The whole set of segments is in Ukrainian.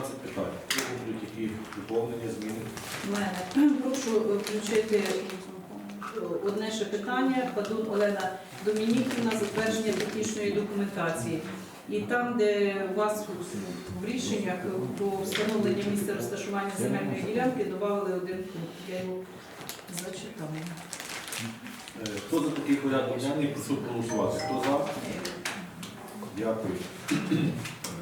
13 питань. Які будуть які доповнення, зміни? Мене прошу включити одне ще питання. Падун Олена Домініківна, затвердження технічної документації. І там, де у вас в рішеннях про встановлення місця розташування земельної ділянки додали один пункт. Я його зачитала. Е, Хто за такий порядок денний, прошу проголосувати. Хто за? Дякую.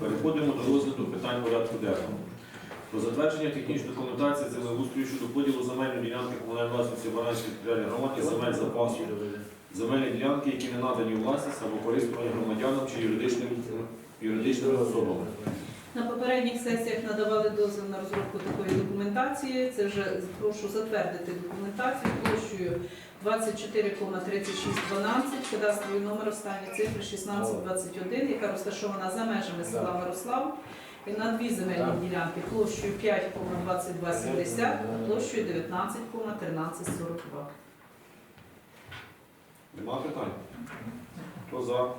Переходимо до розгляду питань порядку денного. Про затвердження технічної документації землеустрою щодо поділу земельної ділянки комунальної власності Баранської територіальної громади, земель запасу, земельні ділянки, які не надані власність або користування громадянам чи юридичним, юридичним особам. На попередніх сесіях надавали дозвіл на розробку такої документації. Це вже прошу затвердити документацію площею 24,3612, кадастровий номер останньої цифри 1621, яка розташована за межами села Мирослав. І на дві земельні ділянки площею 5,2270, площею 19,1342. Нема питань? Хто за?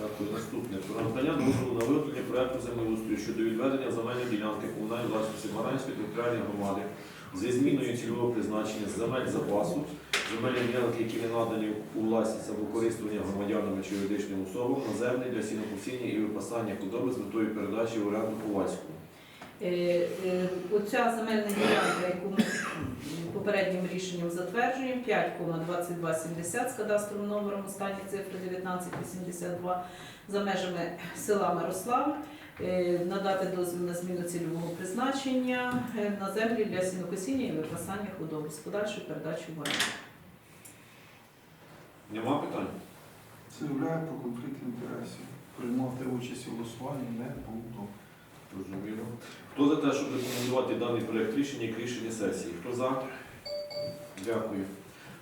Дякую. Наступне. Про надання дозволу на виготовлення проекту землеустрою щодо відведення земельної ділянки комунальної власності Баранської територіальної громади зі зміною цільового призначення земель запасу, земельні ділянки, які не надані у власність або користування громадянами чи юридичним особам, наземний для сінокосіння і випасання худоби з метою передачі в оренду Ковальському. Е, е, Оця земельна ділянка, яку ми попереднім рішенням затверджуємо, 5,2270 з кадастровим номером останні цифри 1982 за межами села Мирослав. Е, Надати дозвіл на зміну цільового призначення на землі для сінокосіння і випасання худоби з подальшою передачею в оренду. Нема питань? Це являє про конфлікт інтересів. Приймати участь у голосуванні не буду. Розуміло. Хто за те, щоб рекомендувати даний проєкт рішення як рішення сесії? Хто за? Дякую.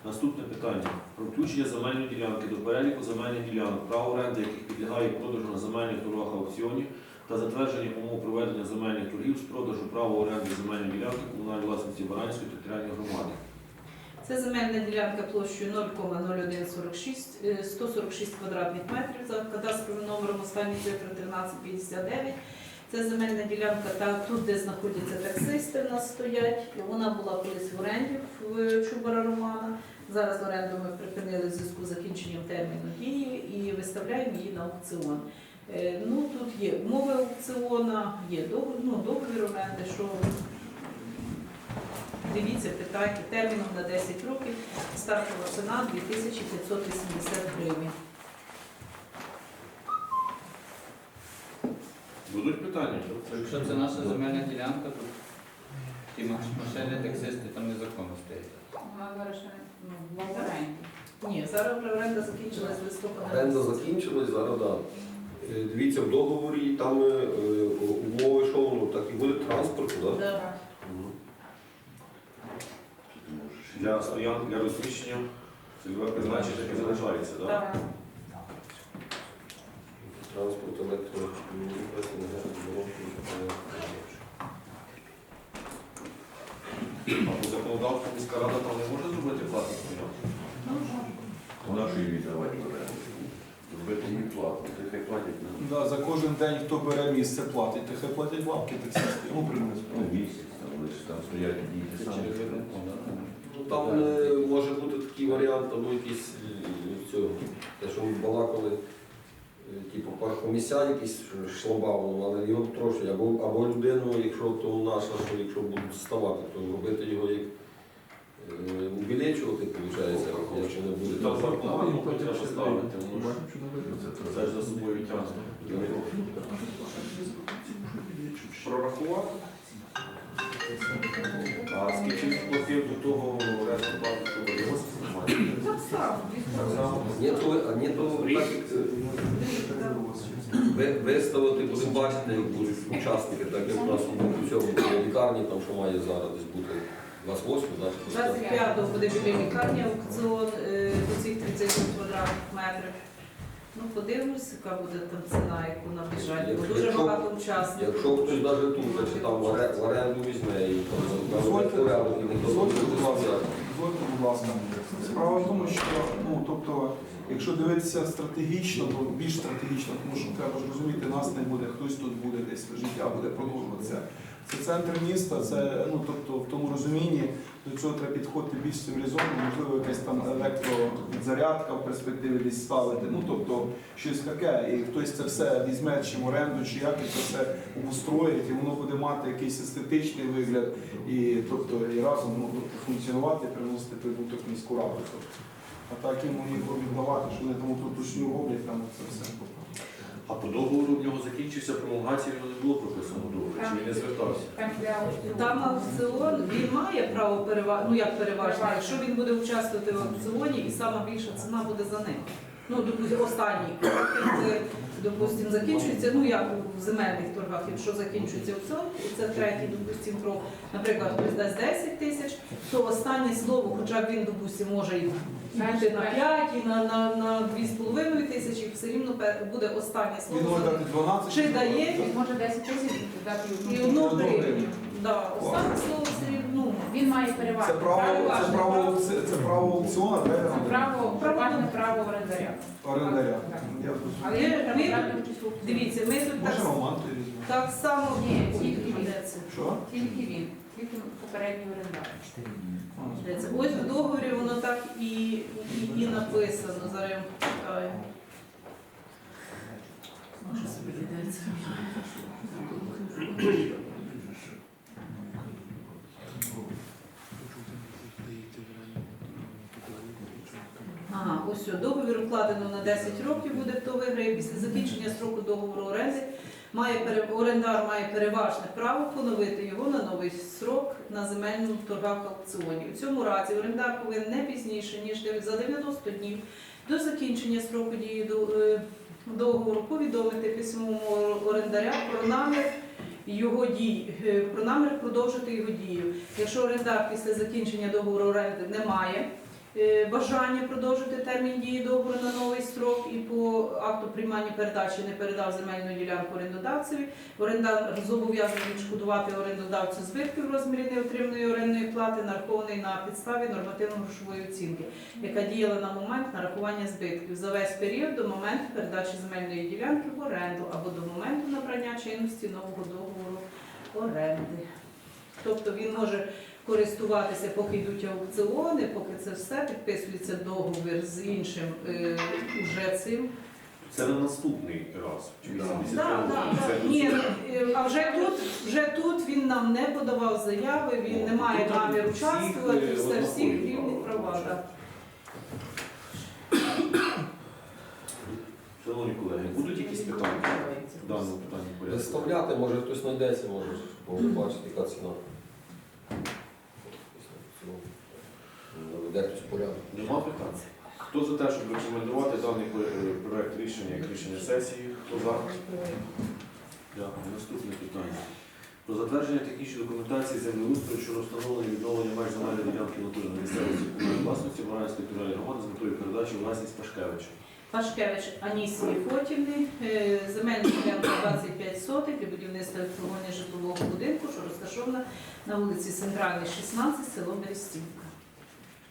Наступне питання. Про включення земельної ділянки до переліку земельних ділянок, право оренди, яких підлягає продажу на земельних торгах аукціонів та затвердження умов проведення земельних торгів з продажу права оренди земельної ділянки комунальної власності Баранської територіальної громади. Це земельна ділянка площею 0,0146, е, 146 квадратних метрів за кадастровим номером останні цифри 1359. Це земельна ділянка та тут, де знаходяться таксисти, в нас стоять. Вона була колись в оренді в Чубара Романа. Зараз оренду ми припинили в зв'язку з закінченням терміну дії і виставляємо її на аукціон. Е, Ну, тут є умови аукціону, є ну, договір оренди, що Дивіться, питайте терміном на 10 років, стартова ціна 2580 гривень. Будуть питання? Якщо це наша земельна ділянка, то ті маш- машини, таксисти там незаконно стоять. Ні, зараз вже оренда закінчилась листопада. Оренда закінчилась, зараз да. Е, Дивіться, в договорі там е, е, умови, що воно так і буде транспорт, так? Да? Да. Мгм. Для стоянки, для розміщення цільове призначення таке залишається, так? Да. Транспорт, електро, А по законодавству міська рада там не може зробити платну? Вона ж її віддавати в. Зробити її платну, ти хай платять на Да, за кожен день, хто бере місце, платить, то хай платять бабки таксисти. Ну, ну, місяць, там лише там стоять діти самі. Ну, Там е, може бути такий варіант, або якийсь е, цього, те, що ми балакали, типу паркомісця якісь шламбауном, але його трошки, або, або людину, якщо то наша, що якщо будуть ставати, то робити його як е, увеличувати, виходить, якщо не буде. Так. паркування треба ставити, воно ж це ж за собою тягне. Прорахувати? А скільки платив до того решту банку, Так само. Так е, ви- виставити, будемо бачити, як будуть учасники, так як у нас у цьому лікарні, там що має зараз десь бути 28, так? 25-го буде біля лікарні аукціон е, до цих 30 квадратних метрів. Ну, подивимось, яка буде там ціна, яку наближають, бо дуже Якщо- багато учасників. Якщо хтось навіть тут, чи там в оре- в оренду візьме і там Дозвольте, і ніхто не дозвольте, буде ласка, дозвольте, будь ласка, Справа в тому, що ну тобто, якщо дивитися стратегічно, то більш стратегічно, тому що треба ж розуміти, нас не буде, хтось тут буде десь життя буде продовжуватися. Це центр міста, це ну тобто в тому розумінні до цього треба підходити більш цивілізовано, можливо, якась там електрозарядка в перспективі десь ставити. Ну тобто щось таке, і хтось це все візьме чи в оренду, чи як і це все обустроїть, і воно буде мати якийсь естетичний вигляд, і тобто і разом ну, тобто, функціонувати, приносити прибуток міську раду. Тобто. А так йому їх віддавати, що вони там тут тушню роблять, там це все. А по договору в нього закінчився пролонгація, його не було прописано в договорі, чи він не звертався? Там аукціон, він має право переважно, ну як переважно, якщо він буде участвувати в аукціоні і сама більша ціна буде за ним. Ну, допустим, останній крок, якби, закінчується, ну як в земельних торгах, якщо закінчується аукціон, і це третій, допустим, крок, наприклад, хтось дасть 10 тисяч, то останнє слово, хоча б він, допустим, може і бути на 5, і на, на, на 2,5 тисячі, все рівно пе- буде останнє Він слово. може дати 12 Чи дає він Може 10 тисяч дати і одну. одну гривню. Да, останнє слово все рівно. Він має Це перевагу. право, це право, право. це, це право аукціону, Це правильно? право, переважне право орендаря. Орендаря. Так. Я зрозумів. Але Ми- ми- брати участь в аукціоні. Дивіться, ми тут Може так, Роман то візьме. так само. Ні, тільки він. Що? Тільки він, тільки попередній орендар. Це? Ось в договорі воно так і, і, і написано. Зараз я вам почитаю. Може собі йдеться. Ага, ось що, договір укладено на 10 років, буде хто виграє після закінчення строку договору оренди. Має орендар має переважне право поновити його на новий срок на земельному торгах аукціоні. У цьому разі орендар повинен не пізніше ніж за 90 днів до закінчення строку дії е, договору повідомити письмовому орендаря про намір його дій, е, про намір продовжити його дію. Якщо орендар після закінчення договору оренди не має е, бажання продовжити термін дії договору на новий строк і по акту приймання передачі не передав земельну ділянку орендодавцеві, орендар зобов'язаний відшкодувати орендодавцю збитки в розмірі неотриманої орендної плати, нарахованої на підставі нормативно-грошової оцінки, яка діяла на момент нарахування збитків за весь період до моменту передачі земельної ділянки в оренду або до моменту набрання чинності нового договору оренди. Тобто він може користуватися, поки йдуть аукціони, поки це все підписується договір з іншим е, уже цим. Це на наступний раз. Чи Да. 80 Да, років? да, Це да. Ні, е, а вже тут, вже тут він нам не подавав заяви, він не має Тут намір всіх, участвувати, е, все однакові всіх рівні права, права. да. Шановні колеги, будуть якісь питання даному питанні порядку? Виставляти, може хтось знайдеться, може побачити, яка ціна. Наведе хтось порядок. Нема питань? Хто за те, щоб рекомендувати даний е, проект рішення як рішення сесії? Хто за? Дякую. Наступне питання. Про затвердження технічної документації землеустрою щодо встановлення відновлення меж земельної ділянки натури на місцевості комунальної власності Баранської територіальної громади з метою передачі власність Пашкевича. Пашкевич Анісії Фотівни, е, земельна ділянка 25 сотих для будівництва і житлового будинку, що розташована на вулиці Центральній, 16, село Берестівка.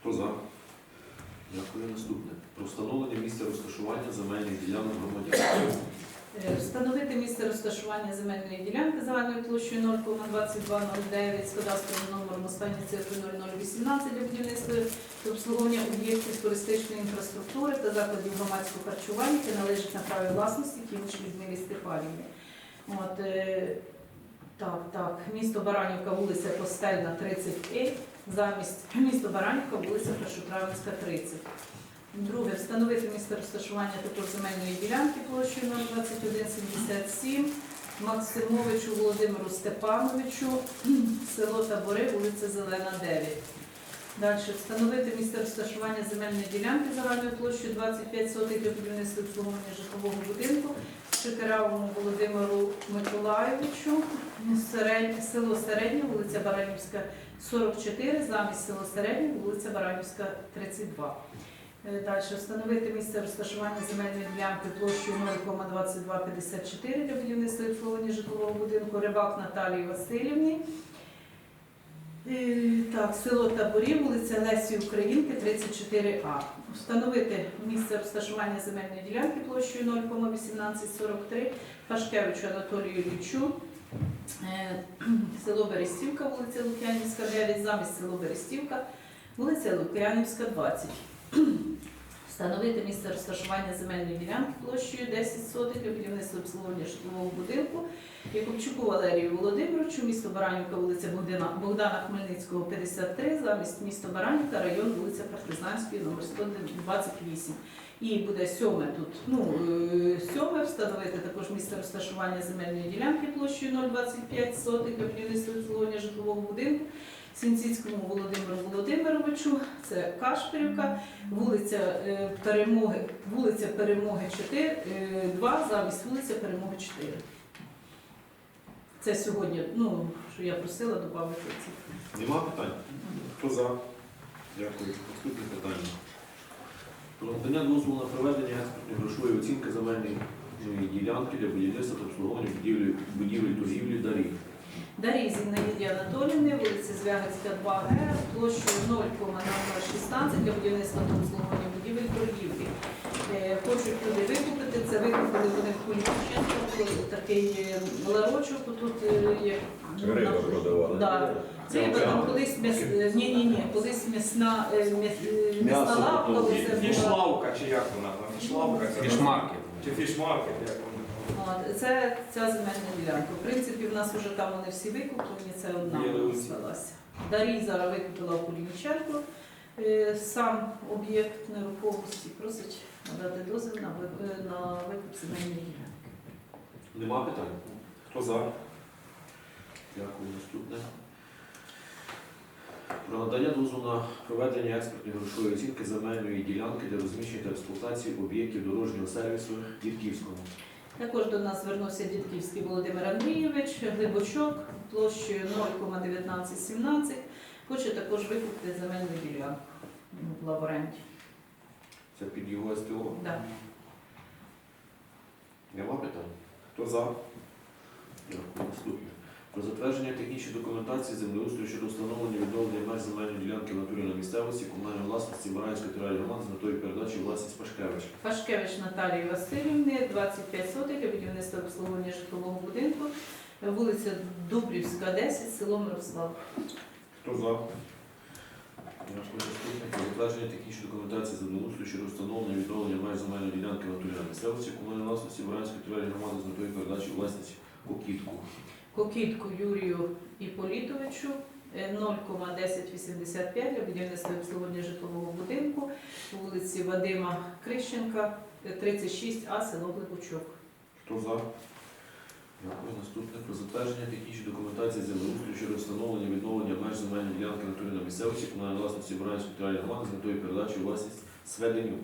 Хто за? Дякую. Наступне. Про встановлення місця розташування земельних ділянок громадян. Е, Встановити місце розташування земельної ділянки загальною площею 0,2209 з кадастровим номером останньої цифри 0018 для будівництва та обслуговування об'єктів туристичної інфраструктури та закладів громадського харчування, які належать на праві власності Кімч Людмилі Степанівні. Е, так, так, місто Баранівка, вулиця Постельна, 30 е замість місто Баранівка, вулиця Першотравенська, 30. Друге, встановити місце розташування також земельної ділянки площею 02177 Максимовичу Володимиру Степановичу, село Табори, вулиця Зелена, 9. Далі встановити місце розташування земельної ділянки загальною площею 25 сотих для будівництва обслуговування житлового будинку Шикаравому Володимиру Миколайовичу, село Середнє, вулиця Баранівська, 44, замість село Середнє, вулиця Баранівська, 32. Е, Далі встановити місце розташування земельної ділянки площею 0,2254 для будівництва і житлового будинку Рибак Наталії Васильівні. Е, Так, село Таборів, вулиця Лесі Українки, 34А. Встановити місце розташування земельної ділянки площею 0,1843 Пашкевичу Анатолію Іллічу. Е, Село Берестівка, вулиця Лук'янівська, 9, замість село Берестівка, вулиця Лук'янівська, 20. Встановити місце розташування земельної ділянки площею 10 сотих для будівництва обслуговування житлового будинку Якубчуку Валерію Володимировичу, місто Баранівка, вулиця Богдана, Богдана Хмельницького, 53, замість місто Баранівка, район вулиця Партизанської, номер 128. І буде сьоме тут. Ну, е, сьоме встановити також місце розташування земельної ділянки площею 0,25 сотих для будівництва обслуговування житлового будинку. Сінціцькому Володимиру Володимировичу, це Кашпирівка, вулиця е, Перемоги, вулиця Перемоги 4, 2, замість вулиця Перемоги 4. Це сьогодні, ну, що я просила додати ці. Нема питань? Хто за? Дякую. Наступне питання. Про надання дозволу на проведення експертної грошової оцінки земельної ділянки для будівництва та обслуговування будівлі, будівлі торгівлі дарів. Дар'ї Зінаїді Анатоліївни, вулиця Звягацька, 2Г, площею 0,016 для будівництва та обслуговування будівель торгівлі. Е, Хочуть люди викупити, це викупили вони в Куліченко, такий е, ларочок, тут е, є. Риба продавали. Да. Риба там колись м'яс... Ні, ні, ні, колись м'ясна е, м'яс- е, м'ясна лавка, була. Фішлавка чи як вона? Фішлавка це Фішмаркет. Чи фішмаркет, як? От, це ця земельна ділянка. В принципі, в нас вже там вони всі викуплені, це одна залишилася. Дарій зараз викупила в Полініченко. Е, Сам об'єкт нерухомості просить надати дозвіл на е, на викуп земельної ділянки. Нема питань? Хто за? Дякую. Наступне. Про надання дозволу на проведення експертної грошової оцінки земельної ділянки для розміщення та експлуатації об'єктів дорожнього сервісу Дірківському. Також до нас звернувся Дідківський Володимир Андрійович, Глибочок, площею 0,1917. Хоче також викупити земельну ділянку. В лаборанті. Це під його СТО. Да. Нема питань? Хто за? Дякую. Наступне. Про затвердження технічної документації землеустрою щодо встановлення відновлення меж земельної ділянки в натурі на місцевості комунальної власності Баранської територіальної громади з метою передачі у власність Пашкевич. Пашкевич Наталії Васильівни, 25 сотих для будівництва обслуговування житлового будинку, вулиця Дубрівська, 10, село Мирослав. Хто за? Про затвердження технічної документації землеустрою щодо встановлення відновлення меж земельної ділянки в натурі на місцевості комунальної власності Баранської територіальної громади з метою передачі у власність Кокітку. Кокітку Юрію Іполітовичу, е, 0,1085 для будівництва обслуговування житлового будинку, вулиці Вадима Крищенка, е, 36А, село Глибочок. Хто за? Дякую. Наступне про затвердження технічної документації землеустрою щодо встановлення відновлення меж земельної ділянки в натурі на місцевості комунальної власності Баранської територіальної громади з метою передачі власність Сведенюк.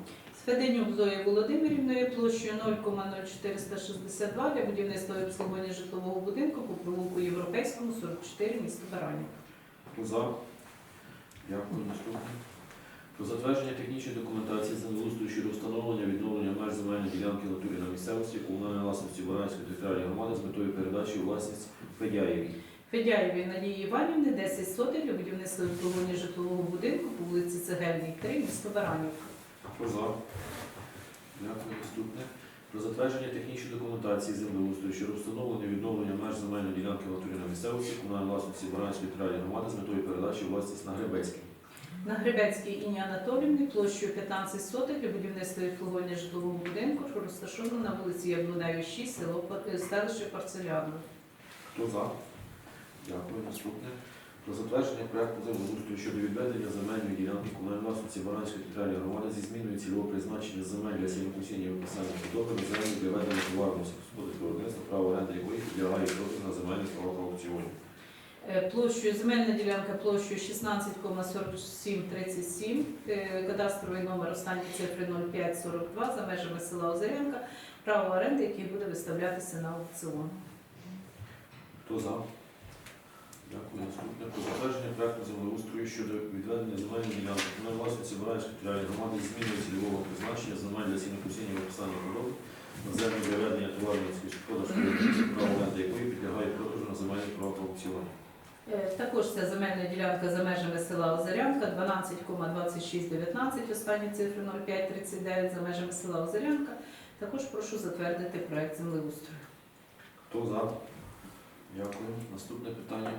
Сведенюк Зої Володимирівною площею 0,0462 для будівництва і обслуговування житлового будинку по провулку Європейському, 44, місто Баранів. Хто за? Дякую. Наступне. Про затвердження технічної документації землеустрою щодо встановлення відновлення меж земельної ділянки натурі на місцевості комунальної власності Баранської територіальної громади з метою передачі у власність Федяєвій. Федяєві Надії Іванівни 10 сотень для будівництва і обслуговування житлового будинку по вулиці Цегельній, 3, місто Баранів. Хто за? Дякую. Наступне. Про затвердження технічної документації землеустрою щодо встановлення відновлення меж земельної ділянки в натурі на місцевості комунальної власності Баранської територіальної громади з метою передачі власність на Гребецькій. На Гребецькій Інні Анатолівні площею 15 сотень для будівництва і обслуговування житлового будинку, що розташовано на вулиці Яблуневі 6, село Пар- е, селище Парцеляно. Хто за? Дякую. Наступне. Про затвердження проекту землеустрою щодо відведення земельної ділянки комунальної власності Баранської територіальної громади зі зміною цільового призначення земель для сінокосіння і виписання худоби на землю для ведення товарного сільськогосподарського виробництва, право оренди якої підлягає продажу на земельних правах аукціоні. Е, Площею земельна ділянка площею 16,4737, е, кадастровий номер останні цифри 0542 за межами села Озерянка, право оренди, яке буде виставлятися на аукціон. Хто за? Дякую. Наступне. Про затвердження проекту землеустрою щодо відведення земельної ділянки комунальної власності Баранської територіальної громади з зміною цільового призначення земель для сінокосіння виписання худоби на землю для ведення товарного сільськогосподарського право оренди якої підлягає продажу на земельних правах аукціоні. Е, Також ця земельна ділянка за межами села Озерянка 12,2619, останні цифри 0539 за межами села Озерянка. Також прошу затвердити проект землеустрою. Хто за? Дякую. Наступне питання.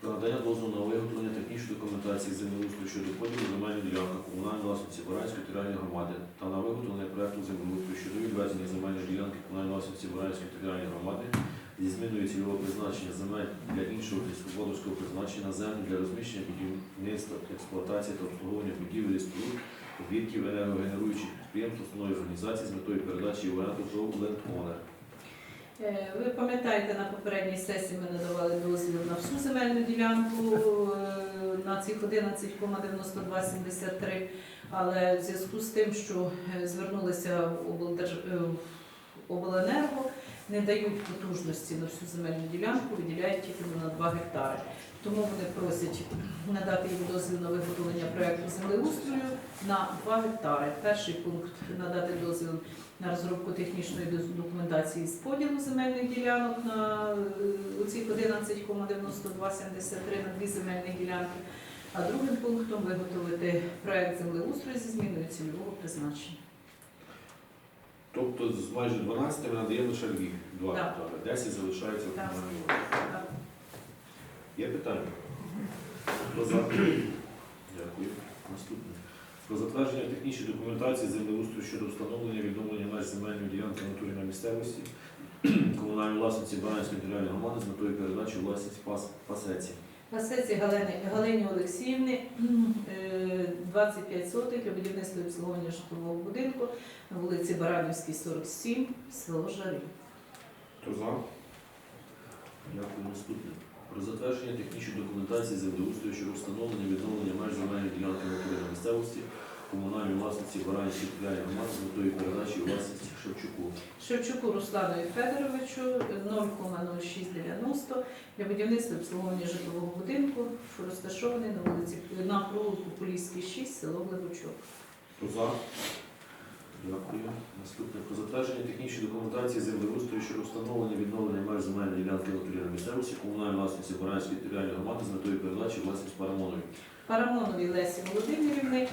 Про дозволу на виготовлення технічної документації землеустрою щодо поділу земельної ділянки комунальної власності Баранської територіальної громади та на виготовлення проекту землеустрою щодо відведення земельної ділянки комунальної власності Баранської територіальної громади зі зміною цільового призначення земель для іншого сільськогосподарського призначення на землю для розміщення будівництва, експлуатації та обслуговування будівель і споруд, об'єктів енергогенеруючих підприємств, установ і організацій з метою передачі в оренду до Лендхонер. Е, Ви пам'ятаєте, на попередній сесії ми надавали дозвіл на всю земельну ділянку е, на цих 11,9273, але в зв'язку з тим, що е, звернулися в облдерж... обленерго, не дають потужності на всю земельну ділянку, виділяють тільки на 2 гектари. Тому вони просять надати їм дозвіл на виготовлення проекту землеустрою на 2 гектари. Перший пункт надати дозвіл на розробку технічної документації з поділу земельних ділянок на е, оці 11,9273 на дві земельні ділянки. А другим пунктом виготовити проект землеустрою зі зміною цільового призначення. Тобто з майже 12 ми надаємо лише дві, два Так. гектари, 10 залишається в Так. комунальній власності. Так. Є питання? Хто за? Про затвердження технічної документації землеустрою щодо встановлення відновлення меж земельної ділянки натурі на місцевості комунальної власності Баранської територіальної громади з метою передачі власність пас, пасеці. На сесії Галини, Галині Олексіївни е, 25 сотих для будівництва і обслуговування житлового будинку на вулиці Баранівській, 47, село Жарі. Хто за? Дякую. Наступне. Про затвердження технічної документації землеустрою щодо встановлення відновлення меж земельної ділянки в натурі на місцевості комунальної власності Баранської територіальної громади з метою передачі у власність Шевчуку. Шевчуку Руслану Федоровичу 0,0690 для будівництва обслуговування житлового будинку, що розташований на вулиці на провулку Поліський 6, село Глибочок. Хто за? Дякую. Наступне про затвердження технічної документації землеустрою щодо встановлення відновлення меж земельної ділянки натурі місцевості комунальної власності Баранської територіальної громади з метою передачі власність Парамонові. Парамоновій Лесі Володимирівни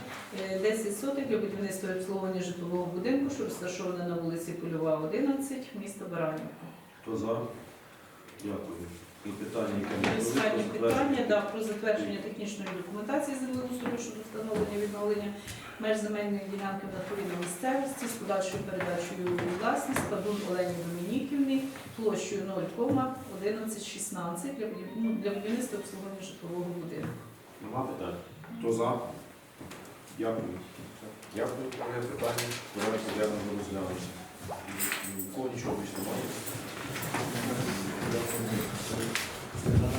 е, 10 сотих для будівництва і обслуговування житлового будинку, що розташоване на вулиці Польова, 11, місто Баранівка. Хто за? Дякую. І питання, яке ми Останнє питання да, про затвердження технічної документації землеустрою щодо встановлення відновлення меж земельної ділянки на місцевості з подальшою передачею у власність Падун Олені Домініківні площею 0,1116 для ну, для будівництва обслуговування житлового будинку. Нема питань? Хто за? Дякую. Дякую. Є питання. Давайте глянемо розглянути. Нікого нічого більше немає. 失礼します。